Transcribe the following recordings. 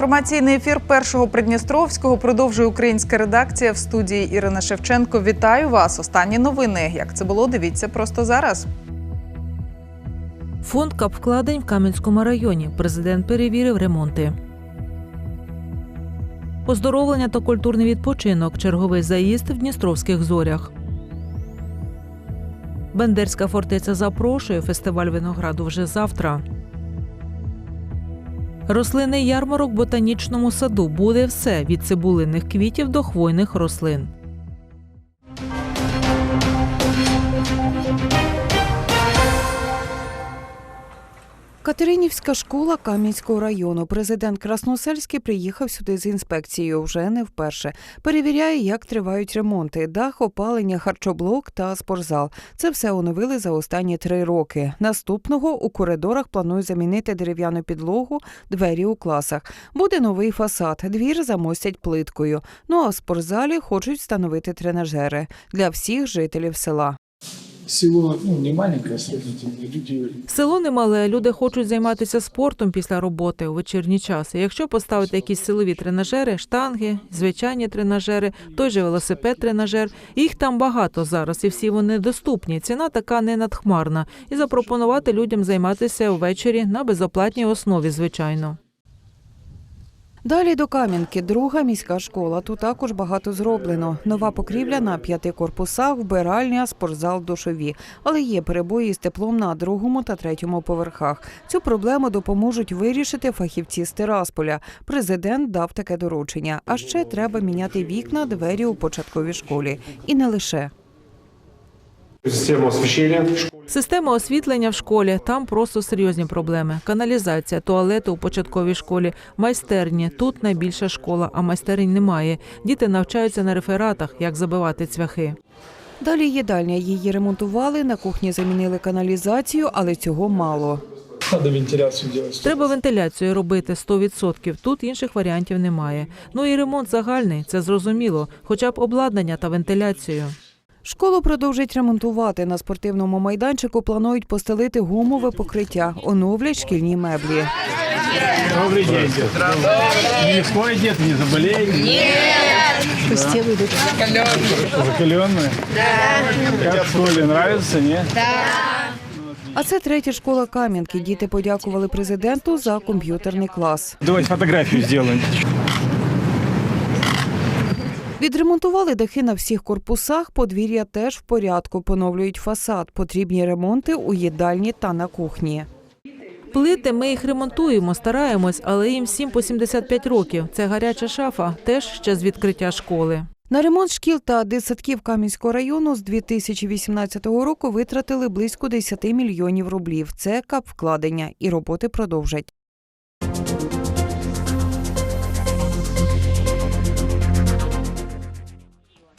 Інформаційний ефір першого Придністровського продовжує українська редакція в студії Ірина Шевченко. Вітаю вас. Останні новини. Як це було? Дивіться просто зараз. Фонд капвкладень в Кам'янському районі. Президент перевірив ремонти. Оздоровлення та культурний відпочинок. Черговий заїзд в Дністровських зорях. Бендерська фортеця запрошує. Фестиваль винограду вже завтра. Рослинний ярмарок в ботанічному саду буде все від цибулинних квітів до хвойних рослин. Катеринівська школа Кам'янського району. Президент Красносельський приїхав сюди з інспекцією вже не вперше. Перевіряє, як тривають ремонти: дах, опалення, харчоблок та спортзал. Це все оновили за останні три роки. Наступного у коридорах планують замінити дерев'яну підлогу, двері у класах. Буде новий фасад. Двір замостять плиткою. Ну а в спортзалі хочуть встановити тренажери для всіх жителів села. Село ну, не маленькое сравнительно, люди Село немале, люди хочуть займатися спортом після роботи у вечірні часи. Якщо поставити якісь силові тренажери, штанги, звичайні тренажери, той же велосипед-тренажер, їх там багато зараз, і всі вони доступні. Ціна така не надхмарна. І запропонувати людям займатися ввечері на безоплатній основі, звичайно. Далі до Кам'янки, друга міська школа. Тут також багато зроблено. Нова покрівля на п'яти корпусах, вбиральня, спортзал, душові. Але є перебої з теплом на другому та третьому поверхах. Цю проблему допоможуть вирішити фахівці з Тирасполя. Президент дав таке доручення. А ще треба міняти вікна, двері у початковій школі. І не лише. Система освещения. Система освітлення в школі там просто серйозні проблеми. Каналізація, туалети у початковій школі, майстерні. Тут найбільша школа, а майстерень немає. Діти навчаються на рефератах, як забивати цвяхи. Далі їдальня. Її ремонтували, на кухні замінили каналізацію, але цього мало. надо вентиляцию делать. Треба вентиляцію робити 100%. Тут інших варіантів немає. Ну і ремонт загальний, це зрозуміло, хоча б обладнання та вентиляцію. Школу продовжать ремонтувати. На спортивному майданчику планують постелити гумове покриття, оновлять шкільні меблі. Добрый день, дед. Не свой дед, не заболеет? Нет. Пусти выйдут. Закаленные? Да. Как в школе, нравится, нет? А це третя школа Кам'янки. Діти подякували президенту за комп'ютерний клас. Давайте фотографию сделаем. Відремонтували дахи на всіх корпусах. Подвір'я теж в порядку. Поновлюють фасад. Потрібні ремонти у їдальні та на кухні. Плити ми їх ремонтуємо, стараємось, але їм всім по 75 років. Це гаряча шафа, теж ще з відкриття школи. На ремонт шкіл та дитсадків Кам'янського району з 2018 року витратили близько 10 мільйонів рублів. Це капвкладення, і роботи продовжать.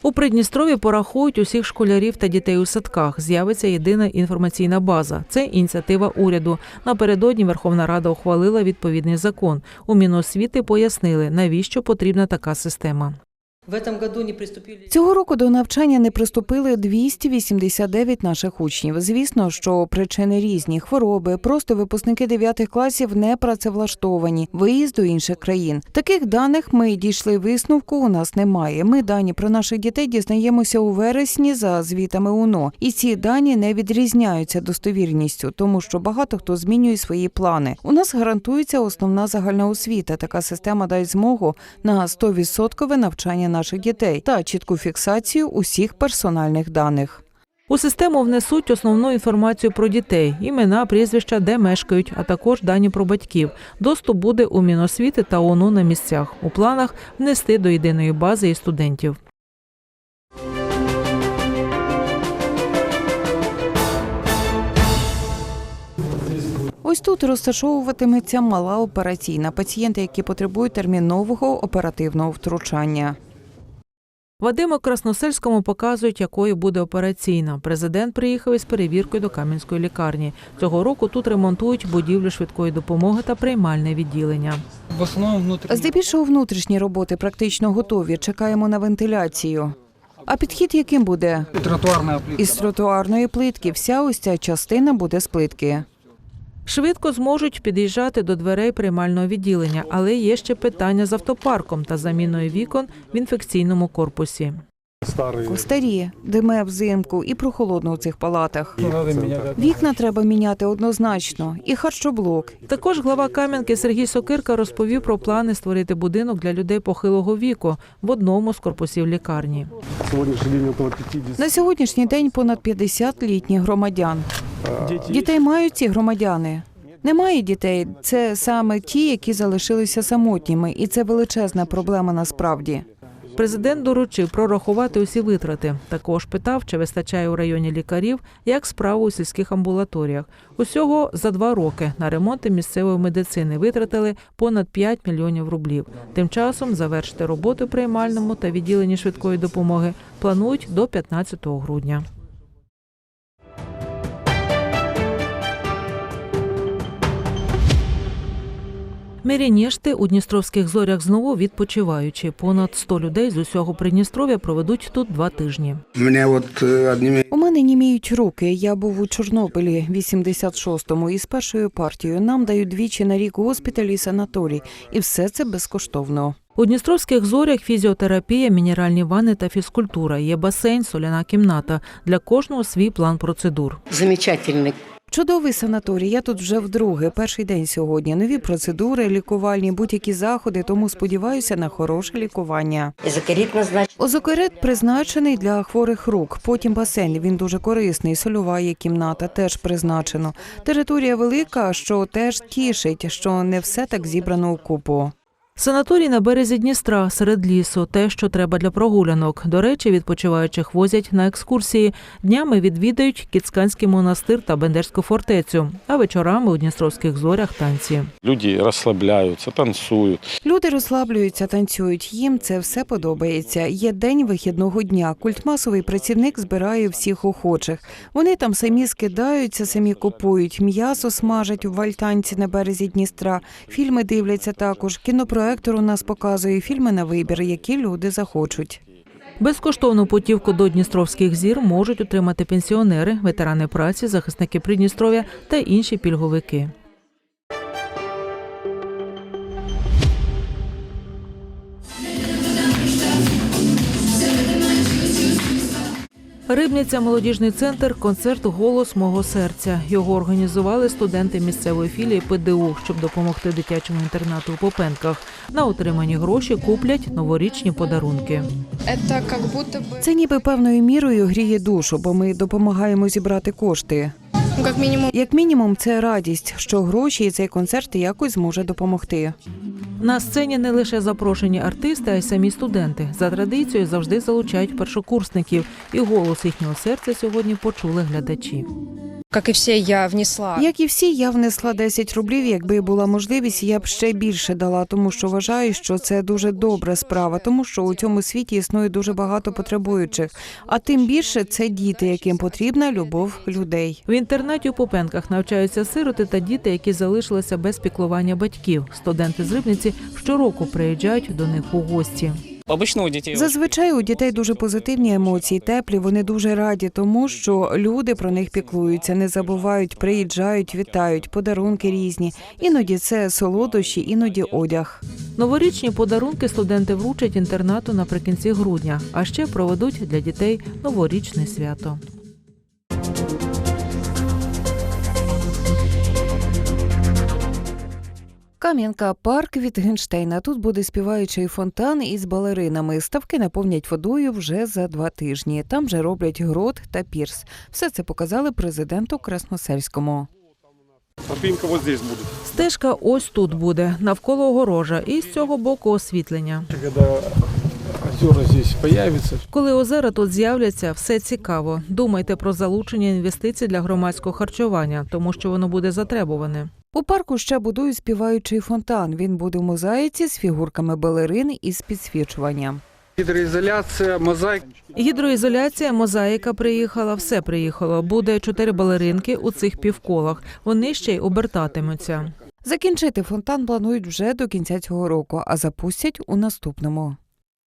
У Придністрові порахують усіх школярів та дітей у садках. З'явиться єдина інформаційна база. Це ініціатива уряду. Напередодні Верховна Рада ухвалила відповідний закон. У Міносвіти пояснили, навіщо потрібна така система. Цього року до навчання не приступили 289 наших учнів. Звісно, що причини різні: хвороби, просто випускники 9 класів не працевлаштовані, виїзд до інших країн. Таких даних ми дійшли висновку. У нас немає. Ми дані про наших дітей дізнаємося у вересні за звітами УНО, і ці дані не відрізняються достовірністю, тому що багато хто змінює свої плани. У нас гарантується основна загальна освіта. Така система дасть змогу на 100% навчання наших дітей та чітку фіксацію усіх персональних даних. У систему внесуть основну інформацію про дітей, імена, прізвища, де мешкають, а також дані про батьків. Доступ буде у Міносвіти та ОНУ на місцях. У планах внести до єдиної бази і студентів. Ось тут розташовуватиметься мала операційна. Пацієнти, які потребують термінового оперативного втручання. Вадиму Красносельському показують, якою буде операційна. Президент приїхав із перевіркою до Кам'янської лікарні. Цього року тут ремонтують будівлю швидкої допомоги та приймальне відділення. В. Здебільшого внутрішні роботи практично готові. Чекаємо на вентиляцію. А підхід яким буде? Тротуарная плитка. Із тротуарної плитки. Вся ось ця частина буде з плитки. Швидко зможуть під'їжджати до дверей приймального відділення, але є ще питання з автопарком та заміною вікон в інфекційному корпусі. Старые. Старі, диме взимку і прохолодно у цих палатах. Вікна треба міняти однозначно, і харчоблок. Також глава Кам'янки Сергій Сокирка розповів про плани створити будинок для людей похилого віку в одному з корпусів лікарні. Сегодняшний день около 50. На сьогоднішній день понад 50 літніх громадян. Дітей мають ці громадяни. Немає дітей. Це саме ті, які залишилися самотніми, і це величезна проблема насправді. Президент доручив прорахувати усі витрати. Також питав, чи вистачає у районі лікарів, як справу у сільських амбулаторіях. Усього за два роки на ремонти місцевої медицини витратили понад 5 мільйонів рублів. Тим часом завершити роботу приймальному та відділенні швидкої допомоги планують до 15 грудня. Мірянішти у Дністровських зорях знову відпочиваючи. Понад 100 людей з усього Придністров'я проведуть тут два тижні. У меня вот одними У мене німіють руки. Я був у Чорнобилі 86-му і з першою партією нам дають двічі на рік госпіталь і санаторій, і все це безкоштовно. У Дністровських зорях фізіотерапія, мінеральні ванни та фізкультура. Є басейн, соляна кімната. Для кожного свій план процедур. Замечательный. Чудовий санаторій. Я тут вже вдруге. Перший день сьогодні. Нові процедури, лікувальні, будь-які заходи. Тому сподіваюся на хороше лікування. Изокорит назначен. Озокерет призначений для хворих рук. Потім басейн. Він дуже корисний. Сольова є кімната теж призначено. Територія велика, що теж тішить, що не все так зібрано у купу. Санаторій на березі Дністра серед лісу, те, що треба для прогулянок. До речі, відпочиваючих возять на екскурсії. Днями відвідають Кіцканський монастир та Бендерську фортецю, а вечорами у Дністровських зорях танці. Люди расслабляются, танцуют. Люди розслаблюються, танцюють. Їм це все подобається. Є день вихідного дня. Культмасовий працівник збирає всіх охочих. Вони там самі скидаються, самі купують, м'ясо смажать у вальтанці на березі Дністра. Фільми дивляться також. Кінопроектор у нас показує фільми на вибір, які люди захочуть. Безкоштовну путівку до Дністровських зір можуть отримати пенсіонери, ветерани праці, захисники Придністров'я та інші пільговики. Рибниця молодіжний центр концерт Голос мого серця. Його організували студенти місцевої філії ПДУ, щоб допомогти дитячому інтернату у Попенках. На отримані гроші куплять новорічні подарунки. Это как Це ніби певною мірою гріє душу, бо ми допомагаємо зібрати кошти. как минимум, Як мінімум, це радість, що гроші і цей концерт якось зможе допомогти. На сцені не лише запрошені артисти, а й самі студенти. За традицією завжди залучають першокурсників, і голос їхнього серця сьогодні почули глядачі. как и все, я внесла. Як і всі, я внесла 10 рублів. Якби була можливість, я б ще більше дала, тому що вважаю, що це дуже добра справа, тому що у цьому світі існує дуже багато потребуючих. А тим більше це діти, яким потрібна любов людей. В інтернаті у Попенках навчаються сироти та діти, які залишилися без піклування батьків. Студенти з Рибниці щороку приїжджають до них у гості. Обычно у детей Зазвичай у дітей дуже позитивні емоції, теплі. Вони дуже раді, тому що люди про них піклуються, не забувають, приїжджають, вітають, подарунки різні. Іноді це солодощі, іноді одяг. Новорічні подарунки студенти вручать інтернату наприкінці грудня, а ще проведуть для дітей новорічне свято. Кам'янка парк від Генштейна. Тут буде співаючий фонтан із балеринами. Ставки наповнять водою вже за два тижні. Там же роблять грот та пірс. Все це показали президенту Красносельському. Тропинка вот здесь будет. Стежка ось тут буде, навколо огорожа, і з цього боку освітлення. Озера здесь появятся, Коли озера тут з'являться, все цікаво. Думайте про залучення інвестицій для громадського харчування, тому що воно буде затребуване. У парку ще будують співаючий фонтан. Він буде в мозаїці з фігурками балерин і з підсвічуванням. Гидроизоляция, мозаика. Гідроізоляція, мозаїка приїхала, все приїхало. Буде чотири балеринки у цих півколах. Вони ще й обертатимуться. Закінчити фонтан планують вже до кінця цього року, а запустять у наступному.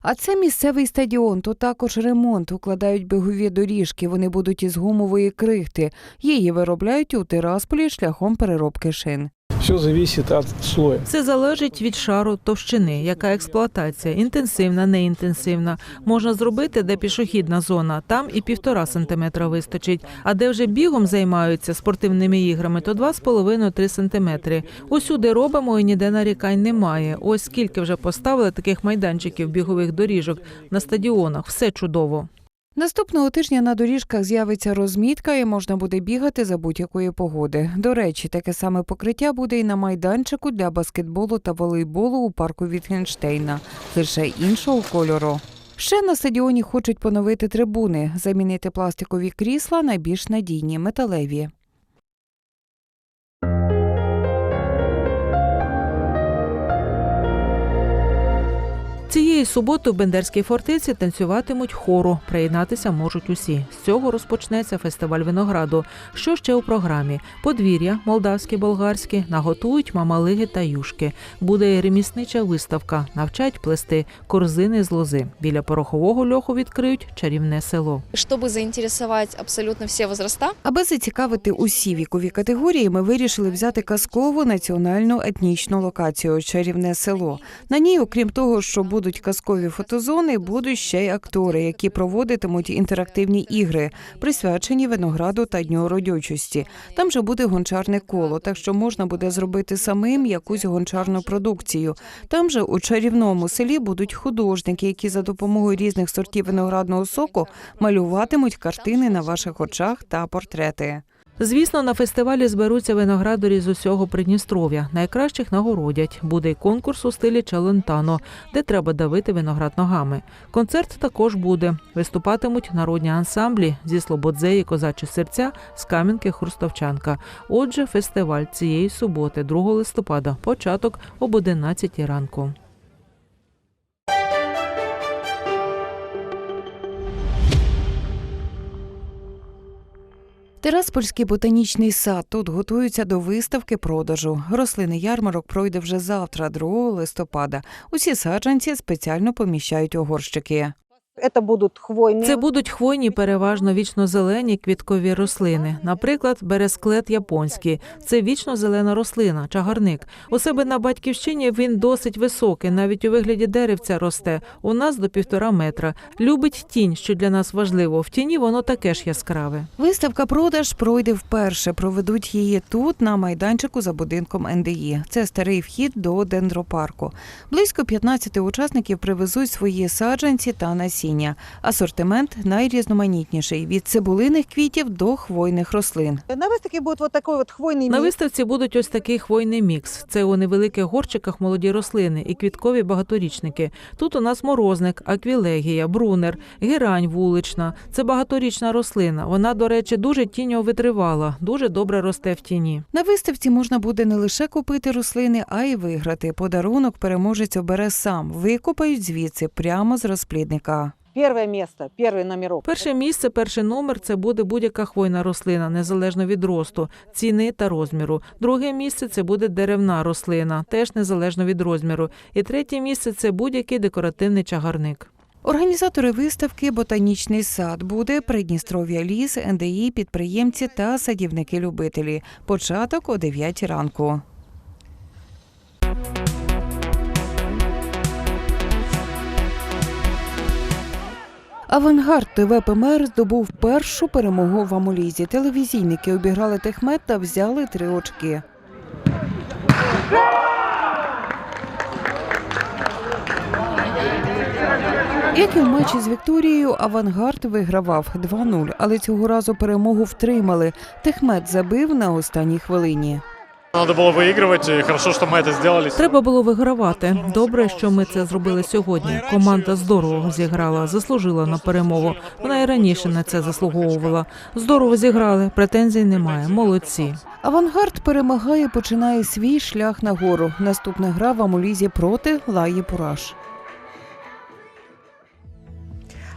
А це місцевий стадіон. то також ремонт. Укладають бігові доріжки. Вони будуть із гумової крихти. Її виробляють у Тирасполі шляхом переробки шин. Все зависит от слоя. Все залежить від шару товщини, яка експлуатація, інтенсивна, неінтенсивна. Можна зробити, де пішохідна зона, там і півтора сантиметра вистачить. А де вже бігом займаються спортивними іграми, то 2,5-3 сантиметри. Усюди робимо і ніде нарікань немає. Ось скільки вже поставили таких майданчиків бігових доріжок на стадіонах. Все чудово. Наступного тижня на доріжках з'явиться розмітка і можна буде бігати за будь-якої погоди. До речі, таке саме покриття буде і на майданчику для баскетболу та волейболу у парку Вітгенштейна, лише іншого кольору. Ще на стадіоні хочуть поновити трибуни, замінити пластикові крісла на більш надійні металеві. Цієї суботи в Бендерській фортеці танцюватимуть хору. Приєднатися можуть усі. З цього розпочнеться фестиваль винограду. Що ще у програмі? Подвір'я, молдавське, болгарське, наготують мамалиги та юшки. Буде і реміснича виставка. Навчать плести корзини з лози. Біля порохового льоху відкриють чарівне село. Чтобы заинтересовать абсолютно все возраста, Аби зацікавити усі вікові категорії, ми вирішили взяти казкову національну етнічну локацію чарівне село. На ній, окрім того, що будуть казкові фотозони, будуть ще й актори, які проводитимуть інтерактивні ігри, присвячені винограду та дню родючості. Там же буде гончарне коло, так що можна буде зробити самим якусь гончарну продукцію. Там же у чарівному селі будуть художники, які за допомогою різних сортів виноградного соку малюватимуть картини на ваших очах та портрети. Звісно, на фестивалі зберуться виноградарі з усього Придністров'я. Найкращих нагородять. Буде й конкурс у стилі Челентано, де треба давити виноград ногами. Концерт також буде. Виступатимуть народні ансамблі зі Слободзеї, Козачі серця з Кам'янки Хрустовчанка. Отже, фестиваль цієї суботи, 2 листопада, початок об 11 ранку. Тераспольський ботанічний сад тут готуються до виставки продажу. Рослини ярмарок пройде вже завтра, 2 листопада. Усі саджанці спеціально поміщають у горщики. Это будут хвойные. Це будуть хвойні, переважно вічно-зелені квіткові рослини. Наприклад, бересклет японський. Це вічно-зелена рослина, чагарник. У себе на батьківщині він досить високий, навіть у вигляді деревця росте. У нас до півтора метра. Любить тінь, що для нас важливо. В тіні воно таке ж яскраве. Виставка продаж пройде вперше. Проведуть її тут, на майданчику за будинком НДІ. Це старий вхід до дендропарку. Близько 15 учасників привезуть свої саджанці та насіння. Асортимент найрізноманітніший від цибулиних квітів до хвойних рослин. На выставке будет вот такой вот хвойный На виставці будуть ось такий хвойний мікс. Це у невеликих горчиках молоді рослини і квіткові багаторічники. Тут у нас морозник, аквілегія, брунер, герань вулична. Це багаторічна рослина. Вона, до речі, дуже тіньовитривала, дуже добре росте в тіні. На виставці можна буде не лише купити рослини, а й виграти. Подарунок переможець обере сам. Викопають звідси прямо з розплідника. Первое место, первый номерок. Перше місце, перший номер це буде будь-яка хвойна рослина, незалежно від росту, ціни та розміру. Друге місце це буде деревна рослина, теж незалежно від розміру. І третє місце це будь-який декоративний чагарник. Організатори виставки Ботанічний сад буде Придністров'я ліс, НДІ, підприємці та садівники-любителі. Початок о 9 ранку. Авангард ТВ ПМР здобув першу перемогу в Амулізі. Телевізійники обіграли Техмет та взяли три очки. Як і в матчі з Вікторією, Авангард вигравав 2-0, але цього разу перемогу втримали. Техмет забив на останній хвилині. Надо было выигрывать, и хорошо, что мы это сделали. Треба було вигравати. Добре, що ми це зробили сьогодні. Команда здорово зіграла, заслужила на перемогу. Вона і раніше на це заслуговувала. Здорово зіграли, претензій немає. Молодці. Авангард перемагає, починає свій шлях нагору. Наступна гра в Амулізі проти Лаї Пураш.